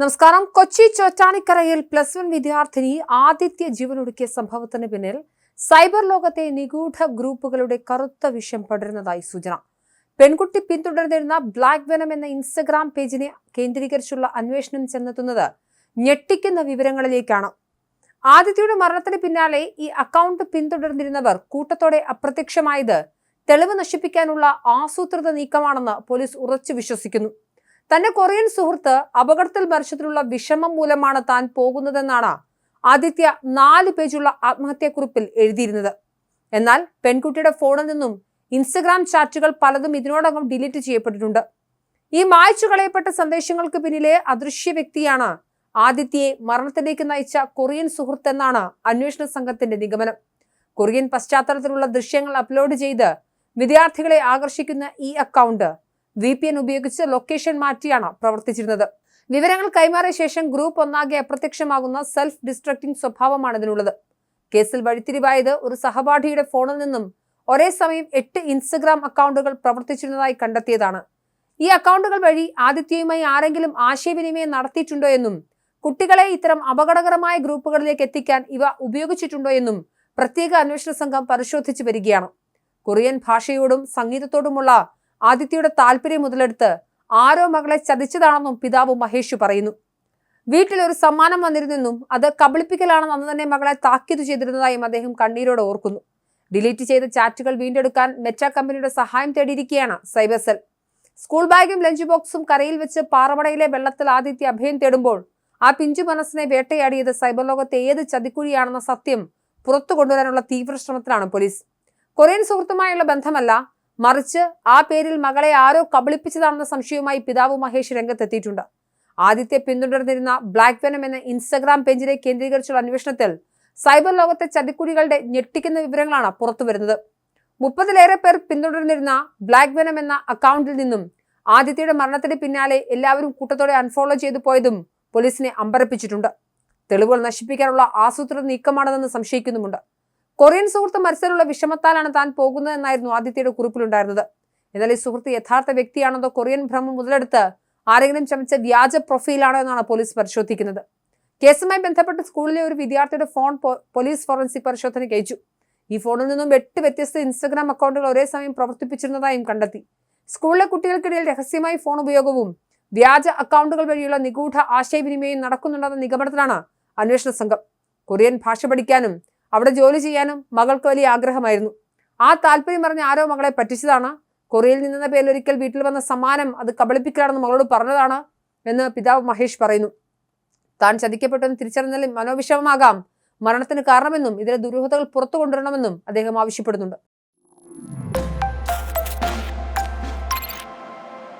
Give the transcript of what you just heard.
നമസ്കാരം. Kochi ചോറ്റാനിക്കരയിൽ plus one വിദ്യാർത്ഥിനി ആദിത്യ ജീവനൊടുക്കിയ സംഭവത്തിന് പിന്നിൽ സൈബർ ലോകത്തെ നിഗൂഢ ഗ്രൂപ്പുകളുടെ കറുത്ത വിഷം പടരുന്നതായി സൂചന. പെൺകുട്ടി പിന്തുടർന്നിരുന്ന ബ്ലാക്ക് വെനം എന്ന ഇൻസ്റ്റഗ്രാം പേജിനെ കേന്ദ്രീകരിച്ചുള്ള അന്വേഷണം ചെന്നെത്തുന്നത് ഞെട്ടിക്കുന്ന വിവരങ്ങളിലേക്കാണ്. ആദിത്യയുടെ മരണത്തിന് പിന്നാലെ ഈ അക്കൗണ്ട് പിന്തുടർന്നിരുന്നവർ കൂട്ടത്തോടെ അപ്രത്യക്ഷമായത് തെളിവ് നശിപ്പിക്കാനുള്ള ആസൂത്രിത നീക്കമാണെന്ന് പോലീസ് ഉറച്ചു വിശ്വസിക്കുന്നു. തന്റെ കൊറിയൻ സുഹൃത്ത് അപകടത്തിൽ മരിച്ചതിലുള്ള വിഷമം മൂലമാണ് താൻ പോകുന്നതെന്നാണ് ആദിത്യ നാല് പേജുള്ള ആത്മഹത്യാക്കുറിപ്പിൽ എഴുതിയിരുന്നത്. എന്നാൽ പെൺകുട്ടിയുടെ ഫോണിൽ നിന്നും ഇൻസ്റ്റഗ്രാം ചാറ്റുകൾ പലതും ഇതിനോടകം ഡിലീറ്റ് ചെയ്യപ്പെട്ടിട്ടുണ്ട്. ഈ മായ്ച്ചു കളയപ്പെട്ട സന്ദേശങ്ങൾക്ക് പിന്നിലെ അദൃശ്യ വ്യക്തിയാണ് ആദിത്യയെ മരണത്തിലേക്ക് നയിച്ച കൊറിയൻ സുഹൃത്ത് എന്നാണ് അന്വേഷണ സംഘത്തിന്റെ നിഗമനം. കൊറിയൻ പശ്ചാത്തലത്തിലുള്ള ദൃശ്യങ്ങൾ അപ്ലോഡ് ചെയ്ത് വിദ്യാർത്ഥികളെ ആകർഷിക്കുന്ന ഈ അക്കൗണ്ട് വി പി എൻ ഉപയോഗിച്ച് ലൊക്കേഷൻ മാറ്റിയാണ് പ്രവർത്തിച്ചിരുന്നത്. വിവരങ്ങൾ കൈമാറിയ ശേഷം ഗ്രൂപ്പ് ഒന്നാകെ അപ്രത്യക്ഷമാകുന്ന സെൽഫ് ഡിസ്ട്രക്റ്റിംഗ് സ്വഭാവമാണ് ഇതിനുള്ളത്. കേസിൽ വഴിത്തിരിവായത് ഒരു സഹപാഠിയുടെ ഫോണിൽ നിന്നും ഒരേ സമയം എട്ട് ഇൻസ്റ്റഗ്രാം അക്കൗണ്ടുകൾ പ്രവർത്തിച്ചിരുന്നതായി കണ്ടെത്തിയതാണ്. ഈ അക്കൗണ്ടുകൾ വഴി ആദിത്യയുമായി ആരെങ്കിലും ആശയവിനിമയം നടത്തിയിട്ടുണ്ടോ എന്നും കുട്ടികളെ ഇത്തരം അപകടകരമായ ഗ്രൂപ്പുകളിലേക്ക് എത്തിക്കാൻ ഇവ ഉപയോഗിച്ചിട്ടുണ്ടോ എന്നും പ്രത്യേക അന്വേഷണ സംഘം പരിശോധിച്ചു വരികയാണ്. കൊറിയൻ ഭാഷയോടും സംഗീതത്തോടുമുള്ള ആദിത്യയുടെ താല്പര്യം മുതലെടുത്ത് ആരോ മകളെ ചതിച്ചതാണെന്നും പിതാവ് മഹേഷ് പറയുന്നു. വീട്ടിൽ ഒരു സമ്മാനം വന്നിരുന്നെന്നും അത് കബളിപ്പിക്കലാണെന്ന് അന്ന് തന്നെ മകളെ താക്കീത് ചെയ്തിരുന്നതായും അദ്ദേഹം കണ്ണീരോടെ ഓർക്കുന്നു. ഡിലീറ്റ് ചെയ്ത ചാറ്റുകൾ വീണ്ടെടുക്കാൻ മെറ്റ കമ്പനിയുടെ സഹായം തേടിയിരിക്കുകയാണ് സൈബർ സെൽ. സ്കൂൾ ബാഗും ലഞ്ച് ബോക്സും കരയിൽ വെച്ച് പാറമടയിലെ വെള്ളത്തിൽ ആദിത്യ അഭയം തേടുമ്പോൾ ആ പിഞ്ചു മനസ്സിനെ വേട്ടയാടിയത് സൈബർ ലോകത്തെ ഏത് ചതിക്കുഴിയാണെന്ന സത്യം പുറത്തു കൊണ്ടുവരാനുള്ള തീവ്ര ശ്രമത്തിലാണ് പോലീസ്. കൊറിയൻ സുഹൃത്തുമായുള്ള ബന്ധമല്ല മറിച്ച് ആ പേരിൽ മകളെ ആരോ കബളിപ്പിച്ചതാണെന്ന സംശയവുമായി പിതാവ് മഹേഷ് രംഗത്തെത്തിയിട്ടുണ്ട്. ആദ്യത്തെ പിന്തുടർന്നിരുന്ന ബ്ലാക്ക് വെനം എന്ന ഇൻസ്റ്റഗ്രാം പേജിനെ കേന്ദ്രീകരിച്ചുള്ള അന്വേഷണത്തിൽ സൈബർ ലോകത്തെ ചതിക്കുഴികളുടെ ഞെട്ടിക്കുന്ന വിവരങ്ങളാണ് പുറത്തുവരുന്നത് മുപ്പതിലേറെ പേർ പിന്തുടർന്നിരുന്ന ബ്ലാക്ക് വെനം എന്ന അക്കൗണ്ടിൽ നിന്നും ആദിത്യയുടെ മരണത്തിന് പിന്നാലെ എല്ലാവരും കൂട്ടത്തോടെ അൺഫോളോ ചെയ്തു പോയതും പോലീസിനെ അമ്പരപ്പിച്ചിട്ടുണ്ട്. തെളിവുകൾ നശിപ്പിക്കാനുള്ള ആസൂത്രിത നീക്കമാണെന്ന് സംശയിക്കുന്നുമുണ്ട്. കൊറിയൻ സുഹൃത്ത് മത്സരമുള്ള വിഷമത്താലാണ് താൻ പോകുന്നതെന്നായിരുന്നു ആദിത്യയുടെ കുറിപ്പിലുണ്ടായിരുന്നത്. എന്നാൽ ഈ സുഹൃത്ത് യഥാർത്ഥ വ്യക്തിയാണെന്നോ കൊറിയൻ ഭ്രമം മുതലെടുത്ത് ആരെങ്കിലും ചമച്ച വ്യാജ പ്രൊഫൈലാണോ എന്നാണ് പോലീസ് പരിശോധിക്കുന്നത്. കേസുമായി ബന്ധപ്പെട്ട് സ്കൂളിലെ ഒരു വിദ്യാർത്ഥിയുടെ ഫോൺ പോലീസ് ഫോറൻസിക് പരിശോധനയ്ക്ക് അയച്ചു ഈ ഫോണിൽ നിന്നും എട്ട് വ്യത്യസ്ത ഇൻസ്റ്റഗ്രാം അക്കൗണ്ടുകൾ ഒരേ സമയം പ്രവർത്തിപ്പിച്ചിരുന്നതായും കണ്ടെത്തി. സ്കൂളിലെ കുട്ടികൾക്കിടയിൽ രഹസ്യമായി ഫോൺ ഉപയോഗവും വ്യാജ അക്കൗണ്ടുകൾ വഴിയുള്ള നിഗൂഢ ആശയവിനിമയം നടക്കുന്നുണ്ടെന്ന നിഗമനത്തിലാണ് അന്വേഷണ സംഘം. കൊറിയൻ ഭാഷ പഠിക്കാനും അവിടെ ജോലി ചെയ്യാനും മകൾക്ക് വലിയ ആഗ്രഹമായിരുന്നു. ആ താല്പര്യം പറഞ്ഞ ആരോ മകളെ പറ്റിച്ചതാണ്. കൊറിയയിൽ നിന്നെന്ന പേരിൽ ഒരിക്കൽ വീട്ടിൽ വന്ന സമ്മാനം അത് കബളിപ്പിക്കലാണെന്ന് മകളോട് പറഞ്ഞതാണ് എന്ന് പിതാവ് മഹേഷ് പറയുന്നു. താൻ ചതിക്കപ്പെട്ടെന്ന് തിരിച്ചറിഞ്ഞാൽ മനോവിഷമമാകാം. മരണത്തിന് കാരണമെന്നും ഇതിലെ ദുരൂഹതകൾ പുറത്തു കൊണ്ടുവരണമെന്നും അദ്ദേഹം ആവശ്യപ്പെടുന്നുണ്ട്.